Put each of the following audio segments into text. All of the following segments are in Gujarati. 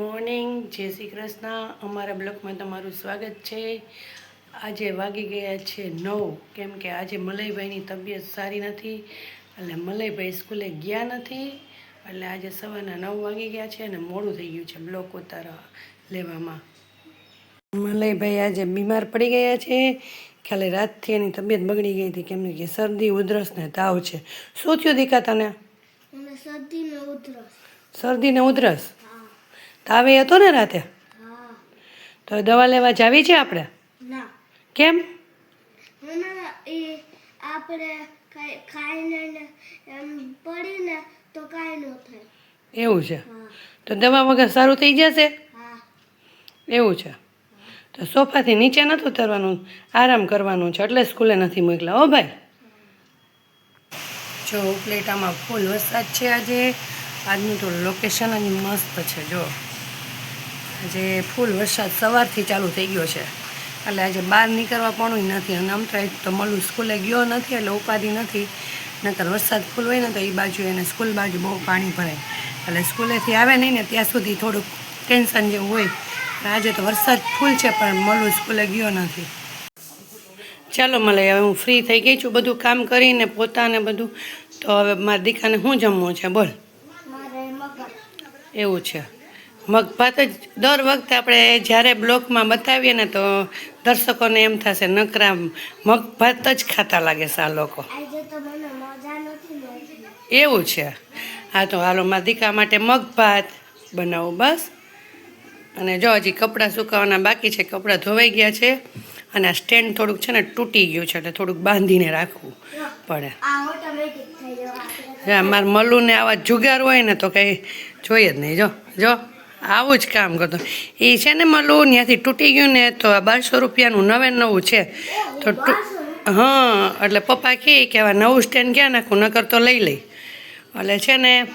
મોર્નિંગ. જય શ્રી કૃષ્ણ. અમારા બ્લોકમાં તમારું સ્વાગત છે. આજે વાગી ગયા છે નવ. કેમ કે આજે મલયભાઈની તબિયત સારી નથી. એટલે મલયભાઈ સ્કૂલે ગયા નથી. એટલે આજે સવારના નવ વાગી ગયા છે અને મોડું થઈ ગયું છે બ્લોક ઉતારવા લેવામાં. મલયભાઈ આજે બીમાર પડી ગયા છે. ખાલી રાતથી એની તબિયત બગડી ગઈ હતી. કેમ કે શરદી ઉધરસ ને તાવ છે. શું થયું દીકા તને? શરદી ને ઉધરસ. શરદી ને ઉધરસ? તાવે હતો ને રાતે? તો દવા લેવા જાવી છે આપણે? કેમ? આપણે ખાઈને પડીને તો કાંઈ ન થાય. એવું છે? તો દવા વગર સારું થઈ જશે? એવું છે? તો સોફાથી નીચે નથી ઉતરવાનું આરામ કરવાનું છે એટલે સ્કૂલે નથી મોકલા હો ભાઈ. જો ઉપલેટામાં ફૂલ વરસાદ છે આજે. આજનું તો લોકેશન જ મસ્ત છે જો. આજે ફૂલ વરસાદ સવારથી ચાલુ થઈ ગયો છે. એટલે આજે બહાર નીકળવા પણ નથી અને આમ તો તો મળું સ્કૂલે ગયો નથી એટલે ઉપાધિ નથી. નકર વરસાદ ફૂલ હોય ને તો એ બાજુ એને સ્કૂલ બાજુ બહુ પાણી ભરાય. એટલે સ્કૂલેથી આવે નહીં ને ત્યાં સુધી થોડુંક ટેન્શન જેવું હોય. આજે તો વરસાદ ફૂલ છે પણ મળું સ્કૂલે ગયો નથી. ચાલો મળે હવે હું ફ્રી થઈ ગઈ છું બધું કામ કરીને પોતાને બધું. તો હવે મારા દીકાને શું જમવું છે? બોલ. એવું છે. મગભાત જ દર વખતે આપણે જ્યારે બ્લોકમાં બતાવીએ ને તો દર્શકોને એમ થશે નકરા મગભાત જ ખાતા લાગે છે આ લોકો. એવું છે. હા તો હાલો મારા દીકા માટે મગભાત બનાવું બસ. અને જો હજી કપડાં સુકાવાના બાકી છે કપડાં ધોવાઈ ગયા છે. અને આ સ્ટેન્ડ થોડુંક છે ને તૂટી ગયું છે એટલે થોડુંક બાંધીને રાખવું પડે. હા મારા મલુને આવા જુગાર હોય ને તો કંઈ જોઈએ જ નહીં. જો જો. આવું જ કામ કરતો. એ છે ને મલું ત્યાંથી તૂટી ગયું ને તો આ બારસો રૂપિયાનું નવે નવું છે. તો ટુ- હા એટલે પપ્પા કહે કે હવે નવું સ્ટેન્ડ ક્યાં નાખું? નકર તો લઈ લઈ. એટલે છે ને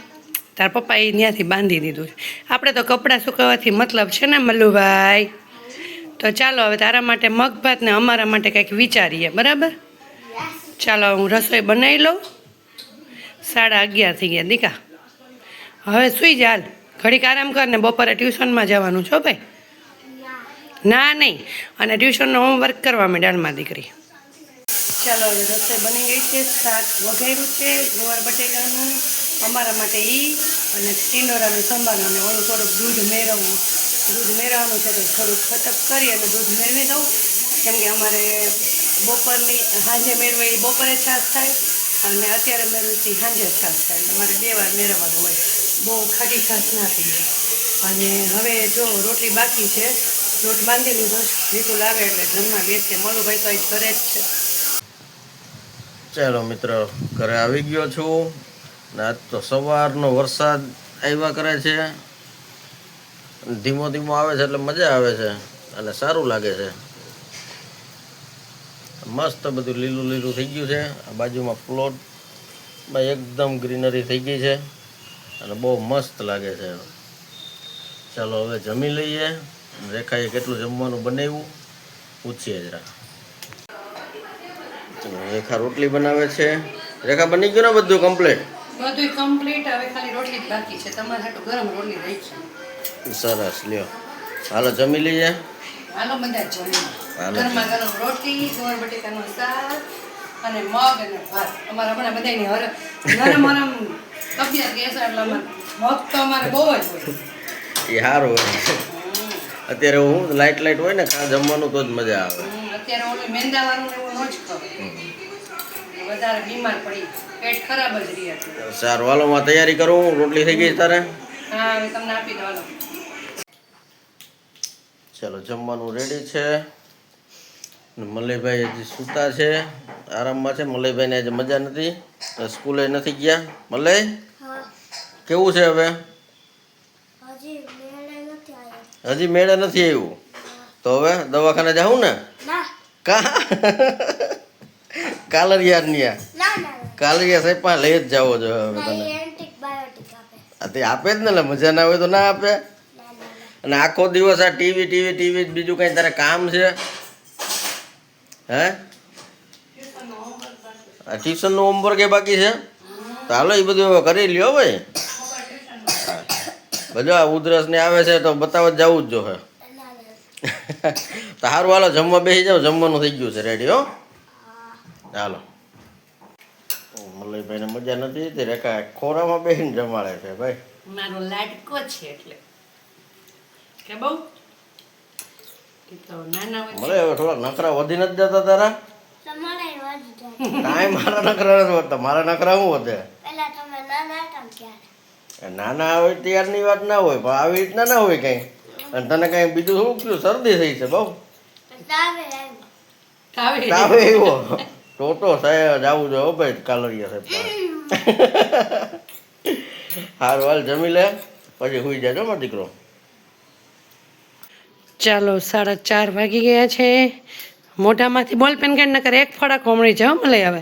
તાર પપ્પા એ ત્યાંથી બાંધી દીધું છે. આપણે તો કપડાં સુકવવાથી મતલબ છે ને મલ્લુભાઈ? તો ચાલો હવે તારા માટે મગભાત ને અમારા માટે કંઈક વિચારીએ બરાબર? ચાલો હું રસોઈ બનાવી લઉં. સાડા અગિયાર થઈ ગયા દીકા. હવે સુઈ જ હાલ. ઘડીક આરામ કર ને બપોરે ટ્યુશનમાં જવાનું છો ભાઈ? ના નહીં. અને ટ્યુશનનો હોમવર્ક કરવા માંડ્યાલમાં દીકરી. ચાલો રસોઈ બની ગઈ છે, શાક વઘેરું છે ગુવાર બટેકાનું અમારા માટે ઈ અને ટીંડોરાનું સંભાળનું અને ઓલું થોડુંક દૂધ મેળવવું. દૂધ મેળવવાનું છે તો થોડુંક ખતક કરી અને દૂધ મેળવી દઉં. કેમ કે અમારે બપોરની સાંજે મેળવે એ બપોરે છાશ થાય અને અત્યારે મેળવી સાંજે છાશ થાય. અમારે બે વાર મેળવવાનું હોય. બહુ ખાટી છાશ ના પીએ. અને હવે જો રોટલી બાકી છે લોટ બાંધી લીધો. વિપુલ આવે એટલે જમવા બેસે મોલુભાઈ તો આજ ઘરે જ છે. ચાલો મિત્ર, ઘરે આવી ગયો છું. ને આજ તો સવારનો વરસાદ આવ્યા કરે છે. ધીમો ધીમો આવે છે એટલે મજા આવે છે અને સારું લાગે છે. મસ્ત બધું લીલું લીલું થઈ ગયું છે. આ બાજુમાં પ્લોટમાં એકદમ ગ્રીનરી થઈ ગઈ છે. અને બહુ મસ્ત લાગે છે. ચાલો હવે જમી લઈએ. રેખાએ કેટલું જમવાનું બનાવ્યું? પૂછીએ જરા. રેખા રોટલી બનાવે છે. રેખા બની ગયું ને બધું કમ્પ્લીટ બધું કમ્પ્લીટ હવે ખાલી રોટલી જ બાકી છે. તમારે હાટુ ગરમ રોટલી રહી છે સરસ લ્યો. હાલો જમી લઈએ. હાલો બધા જમી. ગરમા ગરમ રોટલી ગોળ બટેકાનું શાક અને મગ અને ભાત. અમારા હમણાં બધાની હર નરમ નરમ તબિયત કેસર એટલે અમારે મગ તો અમારે બહુ જ હોય. એ સારું હોય. અત્યારે હું લાઇટ લાઇટ હોય ને ખા જમવાનું તો જ મજા આવે. અત્યારે ઓલું મેંદાવાળું એવું ન જ ખાવ. વધારે બીમાર પડી. પેટ ખરાબ જ રહી હતી. સારું હાલો માં તૈયારી કરું રોટલી થઈ ગઈ તારે? હા હવે તમને આપી દો હાલો. ચાલો જમવાનું રેડી છે. મલયભાઈ હજી સૂતા છે. આરામમાં છે. મલયભાઈને આજે મજા નથી. સ્કૂલે નથી ગયા. મલય હા કેવું છે હવે? હજી મેળે નથી આવ્યો. તો હવે દવાખાને જાઉં ને? કા? કાલરિયા ન્યા ના ના ના. કાલરિયા સાહેબ પાસે લઈ જ જાવો જો હવે તને તે આપે જ ને એટલે મજા ના હોય તો ના આપે. અને આખો દિવસ આ ટીવી ટીવી ટીવી બીજું કઈ તારે કામ છે? હે? આ ટ્યુશનનું હોમવર્ક એ બાકી છે? તો હાલો એ બધું કરી લ્યો ભાઈ. આ ઉધરસ ને આવે છે તો બતાવવા જવું જ તો સારું હાલો જમવા બેસી જાવ જમવાનું થઈ ગયું છે રેડી હો? હાલો. મલયભાઈને મજા નથી તે રેખા ખોરામાં બેસીને જમાડે છે ભાઈ. મારો લાડકો છે એટલે. કે બહુ? મળે હવે થોડા નખરા વધી નથી જતા તારા? કાંઈ મારા નખરા નથી વધતા મારા નખરા શું વધે? પેલા તમે નાના હતા ત્યારે. નાના હોય ત્યારની વાત ના હોય પણ આવી રીતના ના હોય કંઈ. અને તને કંઈ બીજું શું કયું શરદી થઈ છે બહુ? તાવે એવો? ટોટો સાહેબ જવું જોઈએ ભાઈ કાલરિયા સાહેબ હારું હાલ જમી લે પછી સુઈ જાય મારો દીકરો. ચાલો સાડા ચાર વાગી ગયા છે. મોઢામાંથી બોલ પેન કેન્ડ ના કરે એક ફડાક હોમળી જાઓ મળે હવે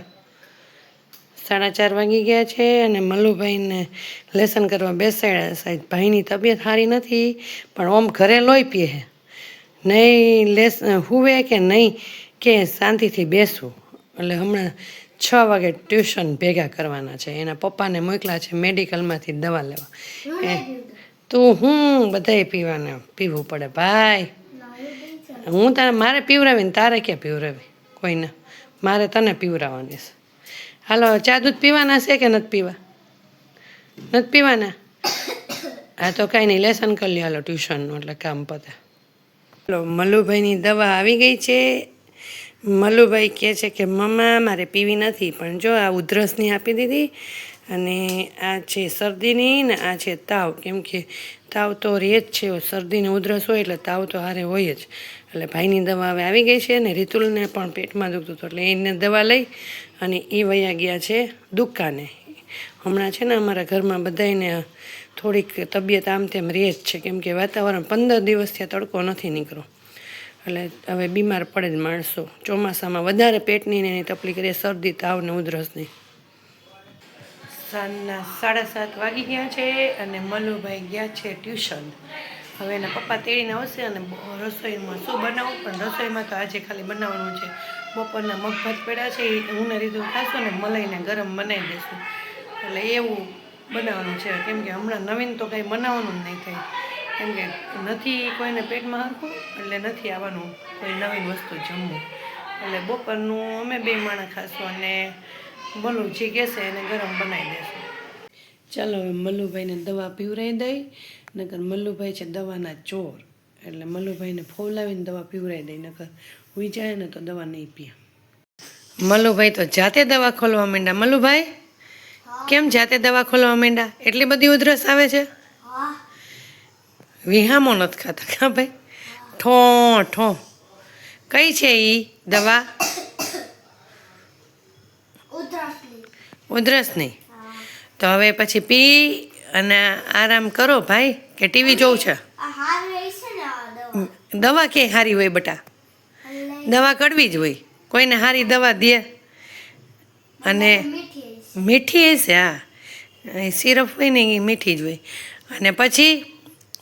સાડા ચાર વાગી ગયા છે અને મલ્લુભાઈને લેસન કરવા બેસાડ્યા સાહેબ ભાઈની તબિયત સારી નથી પણ ઓમ ઘરે લોહી પીએ નહીં લેસ હુવે કે નહીં કે શાંતિથી બેસવું. એટલે હમણાં છ વાગે ટ્યુશન ભેગા કરવાના છે. એના પપ્પાને મોકલા છે મેડિકલમાંથી દવા લેવા. એ તું હું બધાય પીવાને પીવું પડે. ભાઈ હું તારે મારે પીવરાવીને તારે ક્યાં પીવરાવી કોઈને? મારે તને પીવરાવવાની છે. હાલો, ચા દૂધ પીવાના છે કે નથી પીવા? નથી પીવાના? હા, તો કાંઈ નહીં, લેસન કરી લે હાલો, ટ્યુશનનું, એટલે કામ પતા. હાલો મલ્લુભાઈની દવા આવી ગઈ છે. મલ્લુભાઈ કહે છે કે, મમ્મા, મારે પીવી નથી, પણ જો આ ઉધરસની આપી દીધી અને આ છે શરદીની ને આ છે તાવ. કેમ કે તાવ તો રહે જ છે, શરદીને ઉધરસ હોય એટલે તાવ તો હારે હોય જ. એટલે ભાઈની દવા હવે આવી ગઈ છે ને રીતુલને પણ પેટમાં દુખતું હતું એટલે એને દવા લઈ અને એ વયા ગયા છે દુકાને. હમણાં છે ને અમારા ઘરમાં બધાયને થોડીક તબિયત આમ તેમ રહે જ છે, કેમ કે વાતાવરણ પંદર દિવસથી તડકો નથી નીકળો એટલે હવે બીમાર પડે જ માણસો. ચોમાસામાં વધારે પેટની ને એની તકલીફ રહે, શરદી, તાવ ને ઉધરસની. સાંજના સાડા સાત વાગી ગયા છે અને મલુભાઈ ગયા છે ટ્યુશન. હવે એના પપ્પા તેડીને આવશે અને રસોઈમાં શું બનાવું? પણ રસોઈમાં તો આજે ખાલી બનાવવાનું છે. બપોરના મગભાત પડ્યા છે, એ હું ને રીતું ખાશું ને મલાઈને ગરમ બનાવી દઈશું એટલે એવું બનાવવાનું છે. કેમ કે હમણાં નવીન તો કંઈ બનાવવાનું જ નહીં થાય. કેમ કે નથી કોઈને પેટમાં હરખું એટલે નથી આવવાનું કોઈ નવીન વસ્તુ જમવું. એટલે બપોરનું અમે બે માણસ ખાશું અને બોલું જે કહેશે એને ગરમ બનાવી દેશું. ચાલો હવે મલ્લુભાઈને દવા પીવરાઈ દઈ નકર મલ્લુભાઈ છે દવાના ચોર. એટલે મલ્લુભાઈને ફોલાવીને દવા પીવરાઈ દઈ નકર હુઈ જાય ને તો દવા નહીં પીએ. મલ્લુભાઈ તો જાતે દવા ખોલવા માંડ્યા. મલ્લુભાઈ કેમ જાતે દવા ખોલવા માંડ્યા? એટલી બધી ઉધરસ આવે છે? વિહામો નથી ખાતા. કા ભાઈ? ઠો ઠો. કઈ છે એ દવા? ઉધરસની ઉધરસની હા તો હવે પછી પી અને આરામ કરો ભાઈ કે ટીવી જોવું છે? દવા. ક્યાંય સારી હોય બટા? દવા કડવી જ હોય. કોઈને સારી દવા દે. અને મીઠી હશે. હા. એ સિરપ હોય ને એ મીઠી જ હોય. અને પછી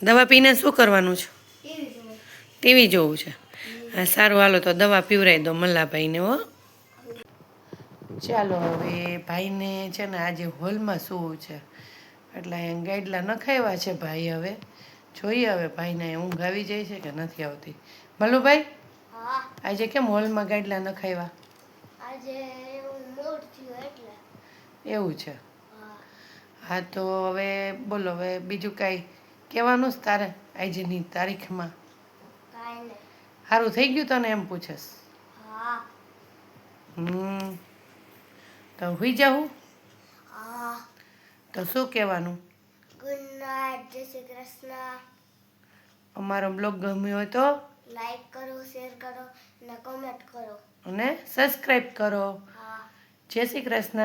દવા પીને શું કરવાનું છે. ટીવી જોવું. છે. સારું હાલો તો દવા પીવરાઈ દો મલ્લાભાઈને હો. ચાલો હવે ભાઈને છે ને આજે હોલમાં સૂવું છે. એટલે અહીંયા ગાઈડલા નખાવ્યા છે ભાઈ હવે. જોઈએ હવે ભાઈને ઊંઘ આવી જાય છે કે નથી આવતી. મલ્લુભાઈ આજે કેમ હોલમાં ગાઈડલા નખાવ્યા એવું છે. હા. તો હવે બોલો હવે બીજું કાંઈ કહેવાનું જ તારે આજની તારીખમાં? સારું થઈ ગયું તને એમ પૂછેસ? હમ. તો હુઈ જાઉં? હા. તો શું કહેવાનું? ગુડ નાઇટ જય શ્રી કૃષ્ણ. અમારો બ્લોગ ગમ્યો હોય તો? લાઈક કરો શેર કરો અને કોમેન્ટ કરો. અને સબસ્ક્રાઈબ કરો. જય શ્રી કૃષ્ણ.